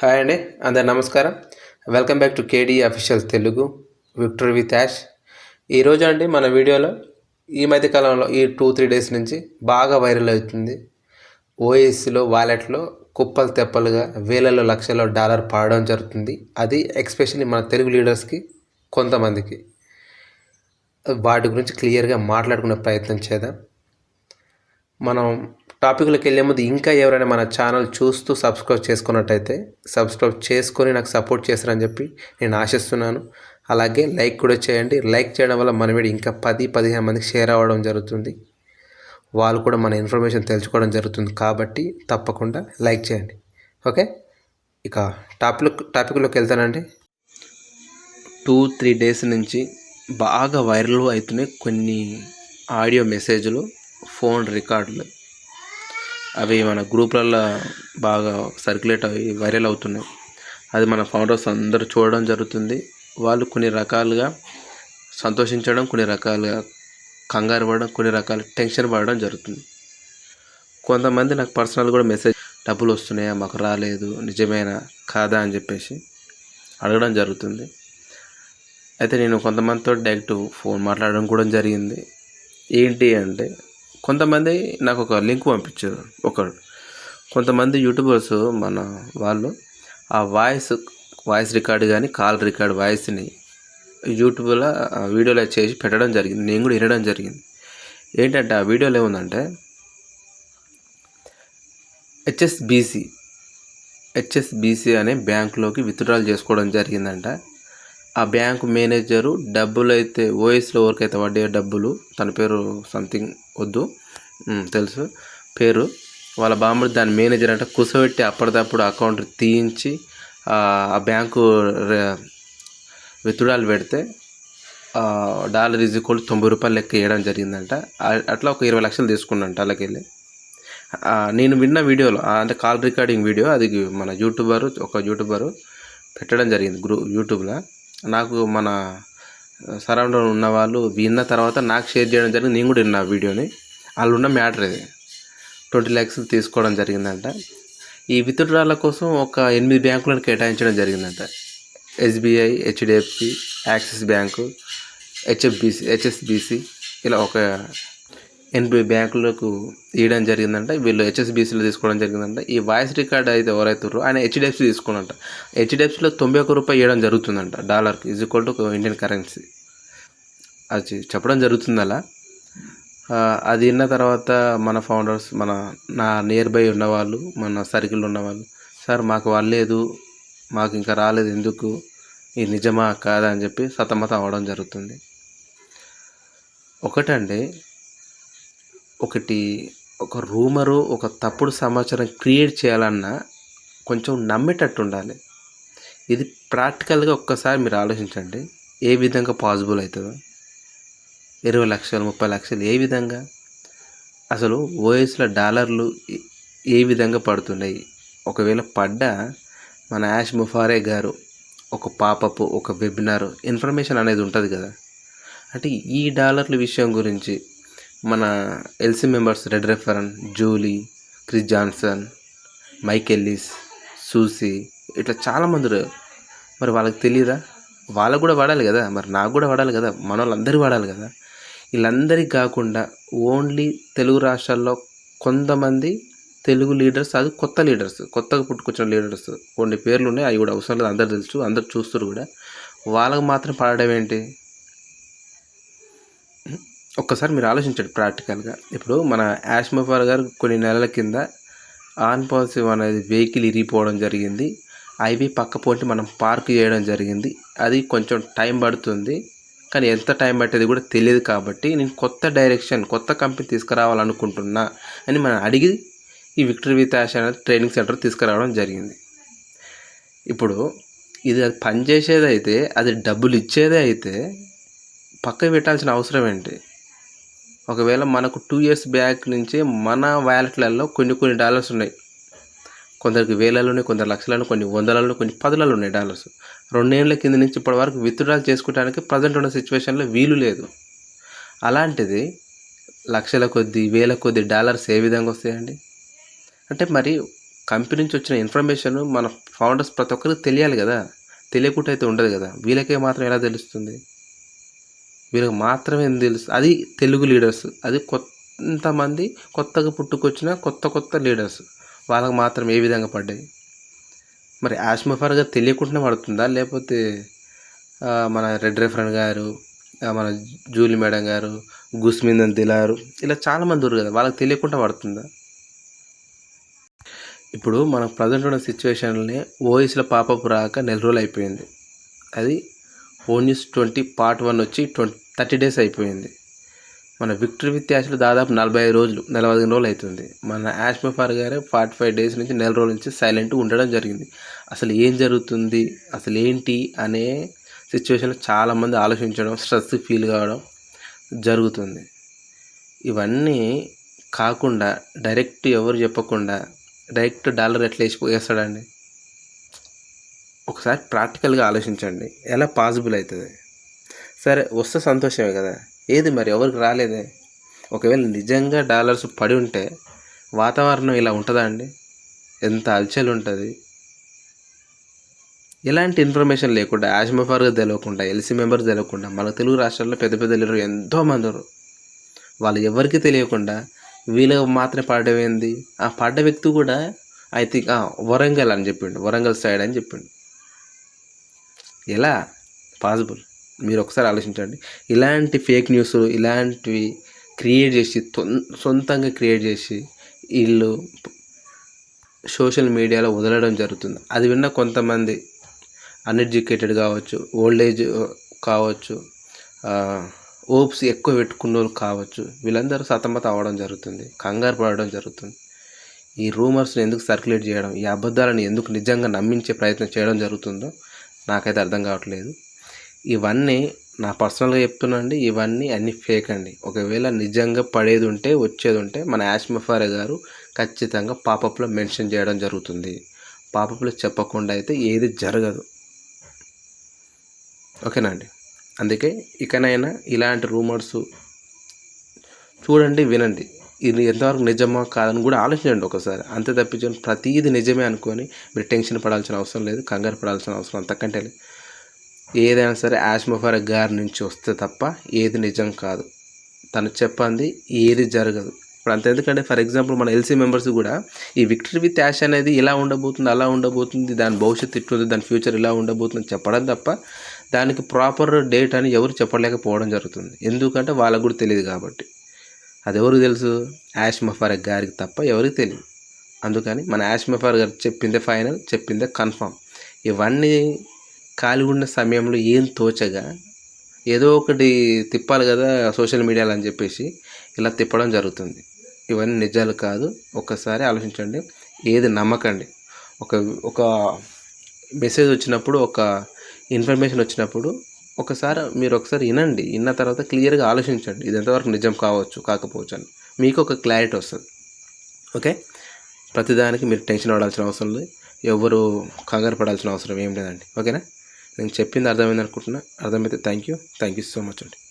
Hi అండి అందరు నమస్కారం. Welcome back to KD official Telugu victor with Yash ఈరోజు అండి మన వీడియోలో ఈ మధ్య కాలంలో ఈ టూ త్రీ డేస్ నుంచి బాగా వైరల్ అవుతుంది. ఓఎస్సిలో వాలెట్లో కుప్పలు తెప్పలుగా వేలలో లక్షల డాలర్ పాడడం జరుగుతుంది. అది ఎక్స్పెషల్లీ మన తెలుగు లీడర్స్కి కొంతమందికి. వాటి గురించి క్లియర్గా మాట్లాడుకునే ప్రయత్నం చేద్దాం. మనం టాపిక్లోకి వెళ్ళే ముందు ఇంకా ఎవరైనా మన ఛానల్ చూస్తూ సబ్స్క్రైబ్ చేసుకున్నట్టయితే సబ్స్క్రైబ్ చేసుకొని నాకు సపోర్ట్ చేస్తారని చెప్పి నేను ఆశిస్తున్నాను. అలాగే లైక్ కూడా చేయండి. లైక్ చేయడం వల్ల మన వీడియో ఇంకా పది పదిహేను మందికి షేర్ అవ్వడం జరుగుతుంది. వాళ్ళు కూడా మన ఇన్ఫర్మేషన్ తెలుసుకోవడం జరుగుతుంది. కాబట్టి తప్పకుండా లైక్ చేయండి. ఓకే? ఇక టాపిక్ టాపిక్లోకి వెళ్తానండి. టూ త్రీ డేస్ నుంచి బాగా వైరల్ అవుతున్నాయి కొన్ని ఆడియో మెసేజ్లు ఫోన్ రికార్డులు. అవి మన గ్రూప్లలో బాగా సర్క్యులేట్ అవి వైరల్ అవుతున్నాయి. అది మన ఫౌండర్స్ అందరూ చూడడం జరుగుతుంది. వాళ్ళు కొన్ని రకాలుగా సంతోషించడం కొన్ని రకాలుగా కంగారు పడడం కొన్ని రకాల టెన్షన్ పడడం జరుగుతుంది. కొంతమంది నాకు పర్సనల్ కూడా మెసేజ్ డబ్బులు వస్తున్నాయా మాకు రాలేదు నిజమేనా కాదా అని చెప్పేసి అడగడం జరుగుతుంది. అయితే నేను కొంతమందితో డైరెక్ట్ ఫోన్ మాట్లాడడం కూడా జరిగింది. ఏంటి అంటే కొంతమంది నాకు ఒక లింక్ పంపించారు. ఒకరు కొంతమంది యూట్యూబర్స్ మన వాళ్ళు ఆ వాయిస్ వాయిస్ రికార్డ్ కానీ కాల్ రికార్డ్ వాయిస్ని యూట్యూబ్లో వీడియోలో చేసి పెట్టడం జరిగింది. నేను కూడా వినడం జరిగింది. ఏంటంటే ఆ వీడియోలో ఏముందంటే హెచ్ఎస్బిసి హెచ్ఎస్బిసి అనే బ్యాంకులోకి విత్డ్రాల్ చేసుకోవడం జరిగిందంట. ఆ బ్యాంకు మేనేజరు డబ్బులు అయితే ఓఎస్లో ఎవరికైతే వడ్డీ డబ్బులు తన పేరు సంథింగ్ వద్దు తెలుసు. పేరు వాళ్ళ బామ్మడి దాని మేనేజర్ అంటే కుసబెట్టి అప్పటిదప్పుడు అకౌంట్ తీయించి ఆ బ్యాంకు విత్డ్రాలు పెడితే డాలర్ ఈజ్ ఈక్వల్ తొంభై రూపాయలు లెక్క వేయడం జరిగిందంట. అట్లా ఒక ఇరవై లక్షలు తీసుకున్నంట అలాకెళ్ళి వెళ్ళి నేను విన్న వీడియోలో అంటే కాల్ రికార్డింగ్ వీడియో అది మన యూట్యూబరు ఒక యూట్యూబరు పెట్టడం జరిగింది గ్రూ యూట్యూబ్లో. నాకు మన సరౌండ్ ఉన్న వాళ్ళు విన్న తర్వాత నాకు షేర్ చేయడం జరిగింది. నేను కూడా విన్నా వీడియోని. వాళ్ళు ఉన్న మ్యాటర్ ఇది. ట్వంటీ ల్యాక్స్ తీసుకోవడం జరిగిందంట. ఈ విత్డ్రాల కోసం ఒక ఎనిమిది బ్యాంకులను కేటాయించడం జరిగిందంట. SBI HDFC Axis bank HFBC HSBC ఇలా ఒక ఎనభై బ్యాంకులకు ఇవ్వడం జరిగిందంట. వీళ్ళు హెచ్ఎస్బిసిలో తీసుకోవడం జరిగిందంట. ఈ వాయిస్ రికార్డ్ అయితే ఎవరైతే ఆయన హెచ్డిఎఫ్సి తీసుకున్నంట హెచ్డిఎఫ్సిలో తొంభై ఒక్క రూపాయి ఇవ్వడం జరుగుతుందంట. డాలర్కి is equal to Indian currency. అది చెప్పడం జరుగుతుంది అలా అది విన్న తర్వాత మన ఫౌండర్స్ మన నా నియర్ బై ఉన్నవాళ్ళు మన సర్కిల్ ఉన్నవాళ్ళు సార్ మాకు వాళ్ళలేదు మాకు ఇంకా రాలేదు ఎందుకు? ఇది నిజమా? కాదా? అని చెప్పి సతమతం అవ్వడం జరుగుతుంది. ఒకటండి ఒకటి ఒక రూమరు ఒక తప్పుడు సమాచారం క్రియేట్ చేయాలన్నా కొంచెం నమ్మేటట్టు ఉండాలి. ఇది ప్రాక్టికల్గా ఒక్కసారి మీరు ఆలోచించండి. ఏ విధంగా పాసిబుల్ అవుతుందో ఇరవై లక్షలు ముప్పై లక్షలు ఏ విధంగా? అసలు ఓఎస్ల డాలర్లు ఏ- విధంగా పడుతున్నాయి? ఒకవేళ పడ్డా మన యాష్ ముఫారే గారు ఒక పాపపు ఒక వెబినార్ ఇన్ఫర్మేషన్ అనేది ఉంటుంది కదా. అంటే ఈ డాలర్ల విషయం గురించి మన LC members red reference Julie Chris Johnson Mike Ellis Susie ఇట్లా చాలామంది మరి వాళ్ళకి తెలియదా వాళ్ళకు కూడా వాడాలి కదా? మరి నాకు కూడా వాడాలి కదా? మన వాళ్ళందరూ వాడాలి కదా? వీళ్ళందరికీ కాకుండా ఓన్లీ తెలుగు రాష్ట్రాల్లో కొంతమంది తెలుగు లీడర్స్ అది కొత్త లీడర్స్ కొత్తగా పుట్టుకొచ్చిన లీడర్స్ కొన్ని పేర్లు ఉన్నాయి అవి కూడా అవసరం లేదు అందరు తెలుసు అందరు చూస్తారు కూడా. వాళ్ళకు మాత్రం పాడడం ఏంటి? ఒక్కసారి మీరు ఆలోచించండి ప్రాక్టికల్గా. ఇప్పుడు మన యాష్మోఫార్ గారు కొన్ని నెలల కింద ఆన్ పాజిటివ్ అనేది వెహికల్ ఇరిగిపోవడం జరిగింది. అవి పక్క పోటీ మనం పార్క్ చేయడం జరిగింది. అది కొంచెం టైం పడుతుంది. కానీ ఎంత టైం పట్టేది కూడా తెలియదు కాబట్టి నేను కొత్త డైరెక్షన్ కొత్త కంపెనీ తీసుకురావాలనుకుంటున్నా అని మనం అడిగి ఈ విక్టరీ విత్ యాష్ అనేది ట్రైనింగ్ సెంటర్ తీసుకురావడం జరిగింది. ఇప్పుడు ఇది అది పనిచేసేది అయితే అది డబ్బులు ఇచ్చేదే అయితే పక్క పెట్టాల్సిన అవసరం ఏంటి? ఒకవేళ మనకు టూ ఇయర్స్ బ్యాక్ నుంచి మన వ్యాలెట్లలో కొన్ని కొన్ని డాలర్స్ ఉన్నాయి. కొందరికి వేలలోనే కొందరు లక్షలను కొన్ని వందలలో కొన్ని పదులలో ఉన్నాయి డాలర్స్ రెండేళ్ళ కింద నుంచి ఇప్పటి వరకు విత్డ్రాల్ చేసుకోవడానికి ప్రజెంట్ ఉన్న సిచ్యువేషన్లో వీలు లేదు. అలాంటిది లక్షల కొద్ది వేల కొద్ది డాలర్స్ ఏ విధంగా వస్తాయండి? అంటే మరి కంపెనీ నుంచి వచ్చిన ఇన్ఫర్మేషన్ మన ఫౌండర్స్ ప్రతి ఒక్కరికి తెలియాలి కదా. తెలియకుండా అయితే ఉండదు కదా. వీళ్ళకే మాత్రం ఎలా తెలుస్తుంది? వీళ్ళకి మాత్రమే తెలుసు? అది తెలుగు లీడర్స్. అది కొంతమంది కొత్తగా పుట్టుకొచ్చిన కొత్త కొత్త లీడర్స్. వాళ్ళకి మాత్రం ఏ విధంగా పడ్డాయి? మరి ఆష్మఫర్గా తెలియకుండానే పడుతుందా? లేకపోతే మన రెడ్ రెఫరెంట్ గారు మన జూలీ మేడం గారు గుస్మిందన్ దిలారు ఇలా చాలామంది ఉన్నారు కదా. వాళ్ళకి తెలియకుండా పడుతుందా? ఇప్పుడు మన ప్రజెంట్ ఉన్న సిచ్యువేషన్ని ఓఎస్లో పాపపు రాక నెల రోజులు అయిపోయింది. అది ఓ న్యూస్ ట్వంటీ పార్ట్ వన్ వచ్చి ట్వంటీ థర్టీ డేస్ అయిపోయింది. మన విక్టరీ విత్ యాష్లో దాదాపు నలభై ఐదు రోజులు నలభై ఐదు రోజులు అవుతుంది. మన యాష్మఫార్ గారే ఫార్టీ ఫైవ్ డేస్ నుంచి నెల రోజుల నుంచి సైలెంట్ ఉండడం జరిగింది. అసలు ఏం జరుగుతుంది అసలు ఏంటి అనే సిచ్యువేషన్లో చాలామంది ఆలోచించడం స్ట్రెస్ ఫీల్ కావడం జరుగుతుంది. ఇవన్నీ కాకుండా డైరెక్ట్ ఎవరు చెప్పకుండా డైరెక్ట్ డాలర్ ఎట్లా వేసి వేస్తాడండి? ఒకసారి ప్రాక్టికల్గా ఆలోచించండి. ఎలా పాసిబుల్ అవుతుంది? సరే వస్తే సంతోషమే కదా. ఏది మరి? ఎవరికి రాలేదే? ఒకవేళ నిజంగా డాలర్స్ పడి ఉంటే వాతావరణం ఇలా ఉంటుందా అండి? ఎంత అలచలు ఉంటుంది? ఎలాంటి ఇన్ఫర్మేషన్ లేకుండా యాష్మఫార్గా తెలియకుండా ఎల్సీ మెంబర్స్ తెలియకుండా మన తెలుగు రాష్ట్రాల్లో పెద్ద పెద్ద లీడర్లు ఎంతోమంది వాళ్ళు ఎవరికి తెలియకుండా వీళ్ళకి మాత్రమే పడడం ఏంది? ఆ పాడే వ్యక్తి కూడా ఐ థింక్ వరంగల్ అని చెప్పిండు. వరంగల్ సైడ్ అని చెప్పిండు. ఎలా? పాసిబుల్. మీరు ఒకసారి ఆలోచించండి. ఇలాంటి ఫేక్ న్యూస్ ఇలాంటివి క్రియేట్ చేసి సొంతంగా క్రియేట్ చేసి వీళ్ళు సోషల్ మీడియాలో వదలడం జరుగుతుంది. అది విన్న కొంతమంది అన్ఎడ్యుకేటెడ్ కావచ్చు ఓల్డ్ ఏజ్ కావచ్చు ఓప్స్ ఎక్కువ పెట్టుకున్న వాళ్ళు కావచ్చు వీళ్ళందరూ సతమత అవ్వడం జరుగుతుంది కంగారు పడడం జరుగుతుంది. ఈ రూమర్స్ని ఎందుకు సర్క్యులేట్ చేయడం ఈ అబద్ధాలను ఎందుకు నిజంగా నమ్మించే ప్రయత్నం చేయడం జరుగుతుందో నాకైతే అర్థం కావట్లేదు. ఇవన్నీ నా పర్సనల్గా చెప్తున్నాండి ఇవన్నీ అన్ని ఫేక్ అండి. ఒకవేళ నిజంగా పడేది ఉంటే వచ్చేది ఉంటే మన యాష్మఫార్ గారు ఖచ్చితంగా పాపప్లో మెన్షన్ చేయడం జరుగుతుంది. పాపప్లో చెప్పకుండా అయితే ఏది జరగదు. ఓకేనా అండి? అందుకే ఇకనైనా ఇలాంటి రూమర్స్ చూడండి వినండి. ఇది ఎంతవరకు నిజమా కాదని కూడా ఆలోచించండి ఒకసారి. అంతే తప్పించండి. ప్రతీది నిజమే అనుకొని మీరు టెన్షన్ పడాల్సిన అవసరం లేదు కంగారు పడాల్సిన అవసరం అంతకంటే లేదు. ఏదైనా సరే యాష్మఫర్ గారి నుంచి వస్తే తప్ప ఏది నిజం కాదు. తను చెప్పింది ఏది జరగదు. ఇప్పుడు అంత ఎందుకంటే ఫర్ ఎగ్జాంపుల్ మన ఎల్సీ మెంబర్స్ కూడా ఈ విక్టరీ విత్ యాష్ అనేది ఇలా ఉండబోతుంది అలా ఉండబోతుంది దాని భవిష్యత్తు ఇట్లుంది దాని ఫ్యూచర్ ఇలా ఉండబోతుంది చెప్పడం తప్ప దానికి ప్రాపర్ డేట్ అని ఎవరు చెప్పలేకపోవడం జరుగుతుంది. ఎందుకంటే వాళ్ళకు కూడా తెలియదు కాబట్టి. అది ఎవరికి తెలుసు? యాష్ మఫార్ గారికి తప్ప ఎవరికి తెలియదు అందుకని మన యాష్ మఫార్ గారు చెప్పిందే ఫైనల్ చెప్పిందే కన్ఫామ్. ఇవన్నీ ఖాళీ ఉన్న సమయంలో ఏం తోచగా ఏదో ఒకటి తిప్పాలి కదా సోషల్ మీడియాలో అని చెప్పేసి ఇలా తిప్పడం జరుగుతుంది. ఇవన్నీ నిజాలు కాదు. ఒక్కసారి ఆలోచించండి. ఏది నమ్మకండి. ఒక ఒక మెసేజ్ వచ్చినప్పుడు ఒక ఇన్ఫర్మేషన్ వచ్చినప్పుడు ఒకసారి మీరు ఒకసారి వినండి. విన్న తర్వాత క్లియర్గా ఆలోచించండి. ఇది ఎంతవరకు నిజం కావచ్చు కాకపోవచ్చు అని. మీకు ఒక క్లారిటీ వస్తుంది. ఓకే? ప్రతిదానికి మీరు టెన్షన్ పడాల్సిన అవసరం లేదు. ఎవరు కంగారు పడాల్సిన అవసరం ఏం లేదండి. ఓకేనా? నేను చెప్పింది అర్థమైంది అనుకుంటున్నా. అర్థమైతే thank you. Thank you so much అండి.